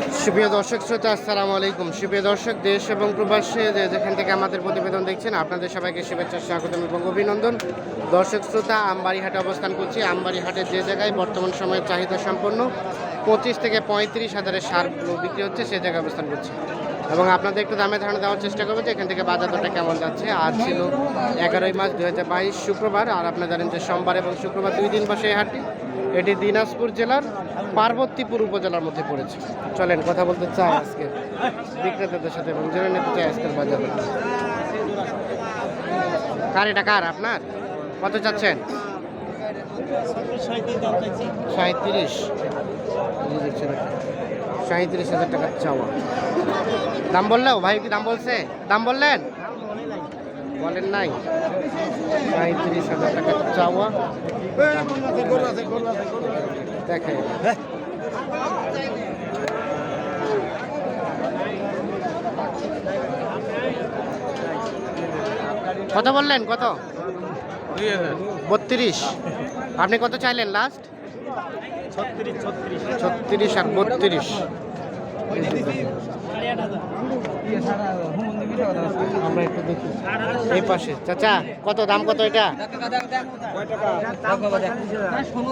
সুপ্রিয় দর্শক শ্রোতা, আসসালামু আলাইকুম। সুপ্রিয় দর্শক, দেশ এবং প্রবাসে যেখান থেকে আমাদের প্রতিবেদন দেখছেন, আপনাদের সবাইকে শুভেচ্ছা, স্বাগতম এবং অভিনন্দন। দর্শক শ্রোতা আমবাড়ি হাটে অবস্থান করছি। আমবাড়ি হাটের যে জায়গায় বর্তমান সময়ে চাহিদা সম্পন্ন পঁচিশ থেকে পঁয়ত্রিশ হাজারের সার বিক্রি হচ্ছে, সে জায়গায় অবস্থান করছি। এবং আপনাদের একটু দামে ধারণা দেওয়ার চেষ্টা করব যে এখান থেকে বাজার দরটা কেমন যাচ্ছে। আজ ছিল এগারোই মার্চ দু হাজার বাইশ শুক্রবার, আর আপনারা জানেন যে সোমবার এবং শুক্রবার দুই দিন বসে এই হাটটি। এটি দিনাজপুর জেলার পার্বতীপুর উপজেলার মধ্যে পড়েছে। চলেন কথা বলতে চাই আজকে বিক্রেতাদের সাথে এবং জেনে নিতে চাই আজকের বাজারে কার এটা কার আপনার? কত চাচ্ছেন? সাঁত্রিশ সাঁত্রিশ হাজার টাকার চাওয়া। দাম বললেও, ভাই কি দাম বলছে? দাম বললেন? বলেন নাই? সাঁত্রিশ হাজার টাকার চাওয়া। দেখেন। কত বললেন? কত? বত্রিশ। আপনি কত চাইলেন লাস্ট ছত্রিশ আর বত্রিশ। আমরা একটু দেখি। এই পাশে। চাচা, কত? দাম কত এটা?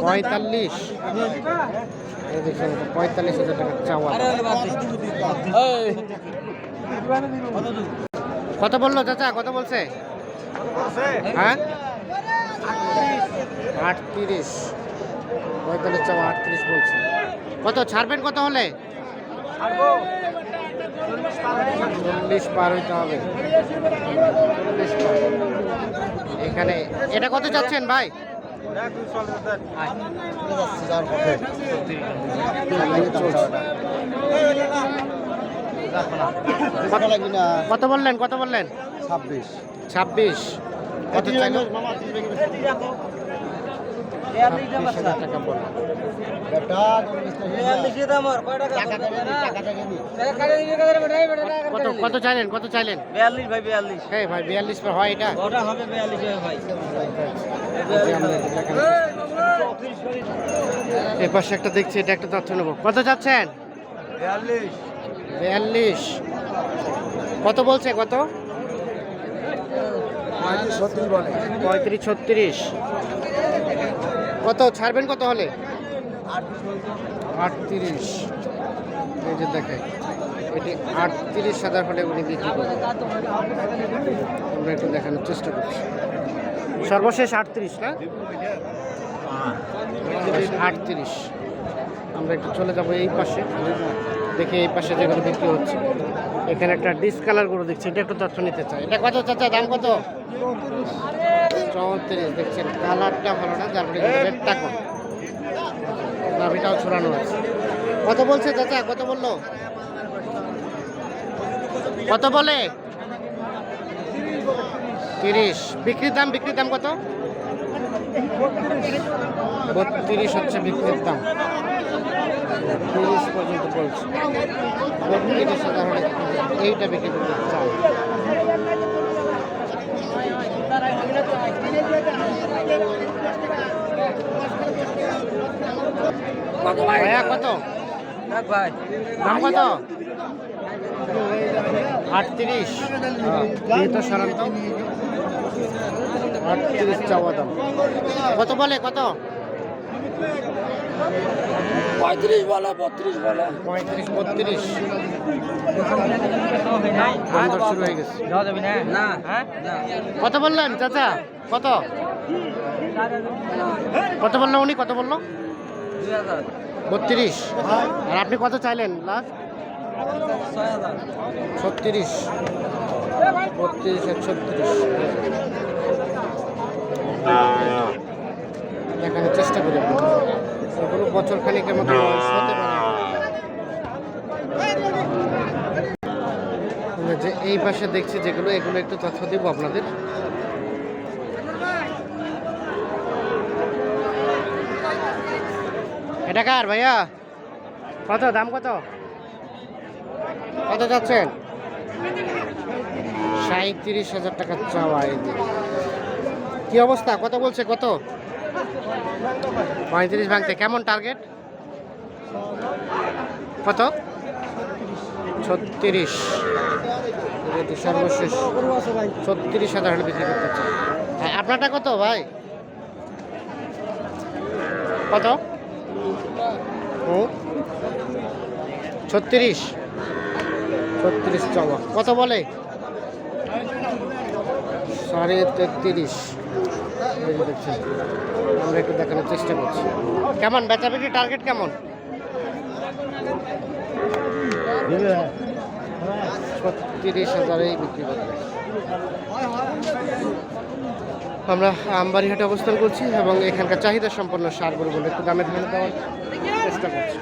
পঁয়তাল্লিশ। পঁয়তাল্লিশ হাজার টাকা চাওয়া। কত বলল চাচা? কত বলছে? হ্যাঁ? আটত্রিশ। পঁয়তাল্লিশ চাওয়া আটত্রিশ বলছে। কত? ছাড়বেন কত হলে? চল্লিশ পার হইতে হবে। চল্লিশ পার। এখানে এটা কত চাচ্ছেন ভাই? কত বললেন কত বললেন? ছাব্বিশ। ছাব্বিশ। কত চাইলো? টাকা কত কত চাইলেন কত চাইলেন? বিয়াল্লিশ ভাই বিয়াল্লিশ। হ্যাঁ ভাই বিয়াল্লিশ পর হয় এটা? ওটা হবে বিয়াল্লিশ ভাই এ পাশে একটা দেখছি এটা একটা তথ্য নেব। কত চাচ্ছেন? বিয়াল্লিশ। বিয়াল্লিশ। কত বলছে কত? ছত্রিশ বলে। পঁয়ত্রিশ ছত্রিশ। কত? ছাড়বেন কত হলে? আটত্রিশ। এই যে দেখে, এটি আটত্রিশ হাজার হলে উনি বিক্রি করবেন। আমরা একটু দেখানোর চেষ্টা করছি। সর্বশেষ আটত্রিশ, না? আটত্রিশ। আমরা একটু চলে যাব এই পাশে। দেখি এই পাশে যেগুলো বিক্রি হচ্ছে। এখানে একটা ডিসকালার গরু দেখছি, এটা একটু তথ্য নিতে চাই। এটা কত চাচা? দাম কত? চৌত্রিশ দেখছেন? কালারটা ভালো না, যার রেটটা কম। নাভিটাও ছড়ানো আছে কত বলছে চাচা? কত বলল? কত বলে? তিরিশ। বিক্রির দাম বিক্রির দাম কত? বত্রিশ হচ্ছে বিক্রির দাম। তিরিশ পর্যন্ত বলছে। বত্রিশ হাজার এইটা বিক্রি করতে চাই ভাইয়া কত? ভাই। দাম কত? আটত্রিশ। তো সারান্ত আটত্রিশ চাওয়া দাম। কত বলে কত? পঁয়ত্রিশ বলে বত্রিশ বলে। পঁয়ত্রিশ বত্রিশ। শুরু হয়ে গেছে। না? না। হ্যাঁ? কত বললেন চাচা? কত? কত বলল উনি? কত বলল? বত্রিশ। আর আপনি কত চাইলেন লাস্ট? ছত্রিশ। বত্রিশ আর ছত্রিশ। দেখানোর চেষ্টা করি এগুলো বছর খানিকের মতো বয়স হতে পারে। যে এই পাশে দেখছি যেগুলো এগুলো একটু তথ্য দিব আপনাদের। এটা কার ভাইয়া? কত, দাম কত? কত যাচ্ছেন সাঁত্রিশ হাজার টাকা চাওয়া। কি অবস্থা? কত বলছে? কত? পঁয়ত্রিশ ভাঙতে। কেমন টার্গেট কত? ছত্রিশ। সর্বশেষ ছত্রিশ হাজার বিক্রি করতে চাই। আপনারটা কত ভাই? কত? হুম ছত্রিশ। ছত্রিশ চাওয়া। কত বলে? সাড়ে তেত্রিশ। আমরা একটু দেখানোর চেষ্টা করছি। কেমন? বেচা টার্গেট কেমন? ছত্রিশ হাজারেই বিক্রি করবে। আমরা আমবাড়িহাটে অবস্থান করছি এবং এখানকার চাহিদা সম্পন্ন সার গরুগুলো একটু দামে ধানে দেওয়ার চেষ্টা করছি।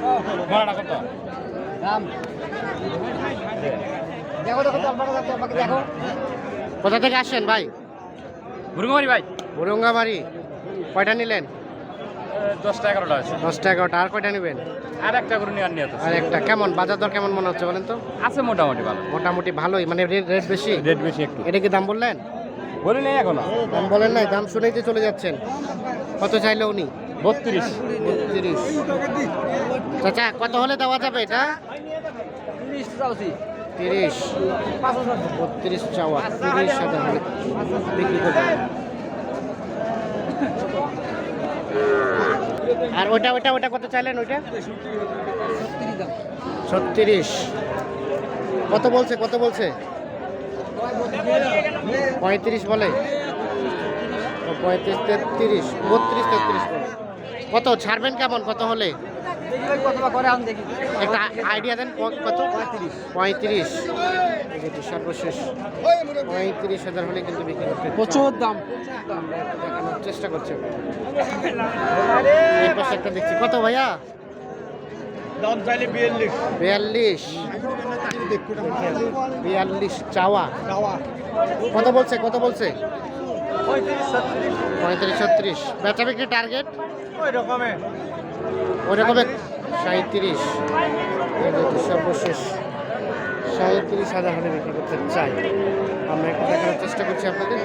কোথা থেকে আসেন ভাই? মুরগুমারি ভাই। বুরঙ্গামারি কয়টা নিলেন? দশটা এগারোটা আছে। দশটা এগারোটা। আর কয়টা নেবেন? আর একটা করে নিয়ে নিয়ে আর একটা। কেমন? বাজার দর কেমন মনে হচ্ছে বলেন তো? আছে মোটামুটি ভালো। মোটামুটি ভালোই। মানে রেট রেট বেশি? রেট বেশি একটু। এটা কি দাম বললেন? বলি নেই এখনও? দাম বলেন নাই দাম শুনেই তো চলে যাচ্ছেন। কত চাইলো উনি? বত্রিশ। বত্রিশ। চাচা কত হলে দেওয়া যাবে এটা? তিরিশ বত্রিশ চাওয়া তিরিশ হাজার হলে বিক্রি করবে আর ওটা ওটা ওটা কত চাইলেন ওইটা? ছত্রিশ। কত বলছে কত বলছে? পঁয়ত্রিশ বলে? পঁয়ত্রিশ তেত্রিশ বত্রিশ তেত্রিশ বলে। কত? ছাড়বেন কেমন? কত হলে? একটা আইডিয়া দেন কত? পঁয়ত্রিশ। পঁয়ত্রিশ সর্বশেষ। পঁয়ত্রিশ হাজার হলে কিন্তু বিক্রি করতে প্রচুর দাম। দেখানোর চেষ্টা করছে। এই পাশে একটা দেখছি। কত ভাইয়া? দাম চাইলে বিয়াল্লিশ। বিয়াল্লিশ। বিয়াল্লিশ চাওয়া। কত বলছে কত বলছে? পঁয়ত্রিশ ছত্রিশ। বেচা বিক্রি টার্গেট ওই রকমে ওই রকমের সাঁত্রিশ সর্বশেষ সাঁত্রিশ হাজার হলে বিক্রি করতে চাই। আমরা একটু দেখানোর চেষ্টা করছি আপনাদের।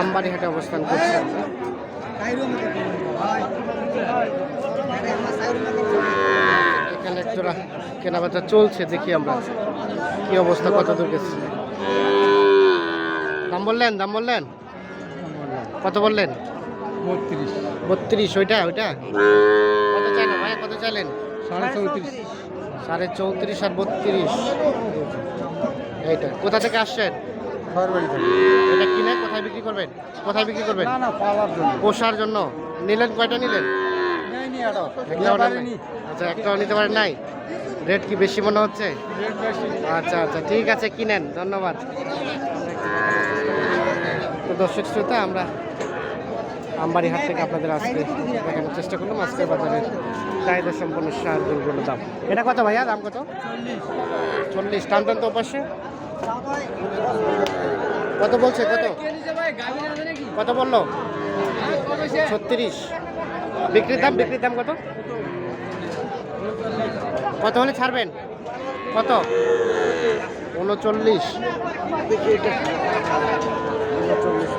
আমবাড়ি হাটে অবস্থান করছি। এখানে একটা কেনাবেচা চলছে দেখি আমরা। কি অবস্থা কত দূর গেছে? দাম বললেন দাম বললেন? কত বললেন? বত্রিশ বত্রিশ ওইটা ওইটা? কত চাইলেন ভাই কত চাইলেন? সাড়ে চৌত্রিশ সাড়ে চৌত্রিশ আর বত্রিশ। এইটা কোথা থেকে আসছেন? এটা কিনে কোথায় বিক্রি করবেন? কোথায় বিক্রি করবেন? পোষার জন্য। নিলেন কয়টা নিলেন? আচ্ছা একটাও নিতে পারেন নাই? রেট কি বেশি মনে হচ্ছে? আচ্ছা আচ্ছা ঠিক আছে কিনেন ধন্যবাদ। তো দর্শক শ্রোতা, আমরা আমবাড়ি হাট থেকে আপনাদের আজকে দেখানোর চেষ্টা করলাম। আজকের বাজারের চাহিদা সম্পন্ন সার গরুগুলোর দাম। এটা কত ভাইয়া? দাম কত? চল্লিশ। টান টান তো পাশে কত বলছে? কত? কত বলল? ছত্রিশ। বিক্রির দাম? বিক্রির দাম কত? কত হলে ছাড়বেন? কত? উনচল্লিশ। দেখি এটা উনচল্লিশ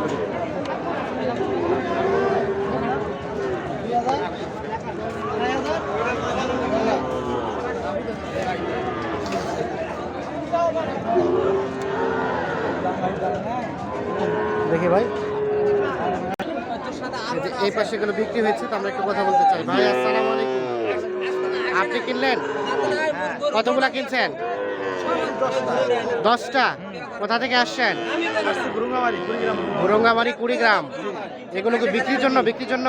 দেখি ভাই এই পাশে গুলো বিক্রি হয়েছে, তো আমরা একটু কথা বলতে চাই। ভাই, আসসালামু আপনি কিনলেন? কতগুলা কিনছেন? দশটা? কোথা থেকে আসছেন? গুরুঙ্গামারি কুড়ি গ্রাম কুড়িগ্রাম। এগুলো কি বিক্রির জন্য বিক্রির জন্য?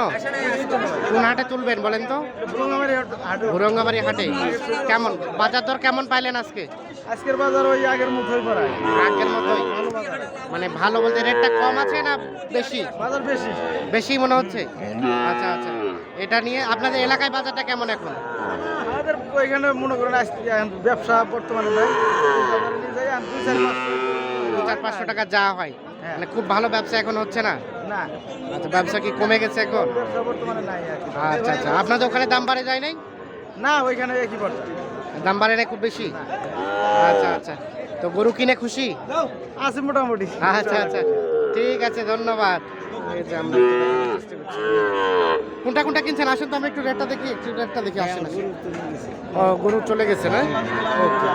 কোন হাটে তুলবেন বলেন তো? বুরঙ্গামারি হাটে। কেমন? বাজার দর কেমন পাইলেন আজকে? আজকের বাজার ওই আগের মতোই পড়ায় আগের মতোই। মানে ভালো বলতে রেটটা কম আছে না বেশি? বাজার বেশি। বেশি মনে হচ্ছে? আচ্ছা আচ্ছা। এটা নিয়ে আপনাদের এলাকায় বাজারটা কেমন এখন? আমাদের ওইখানে মনে করেন ব্যবসা বর্তমানে নাই। দু চার পাঁচশো টাকা যা হয়। হ্যাঁ। মানে খুব ভালো ব্যবসা এখন হচ্ছে না? না। আচ্ছা ব্যবসা কি কমে গেছে এখন? ব্যবসা বর্তমানে নাই আচ্ছা আচ্ছা। আপনাদের ওখানে দাম বাড়ে যায় নাই? না ওইখানে একই দাম বাড়ে নাই খুব বেশি? আচ্ছা আচ্ছা। তো গরু কিনে খুশি? আছে মোটামুটি। আচ্ছা আচ্ছা ঠিক আছে ধন্যবাদ। কোনটা কোনটা কিনছেন? আসেন তো আমি একটু রেটটা দেখি একটু রেটটা দেখি আসেন আসেন। ও গরু চলে গেছে না? ওকে।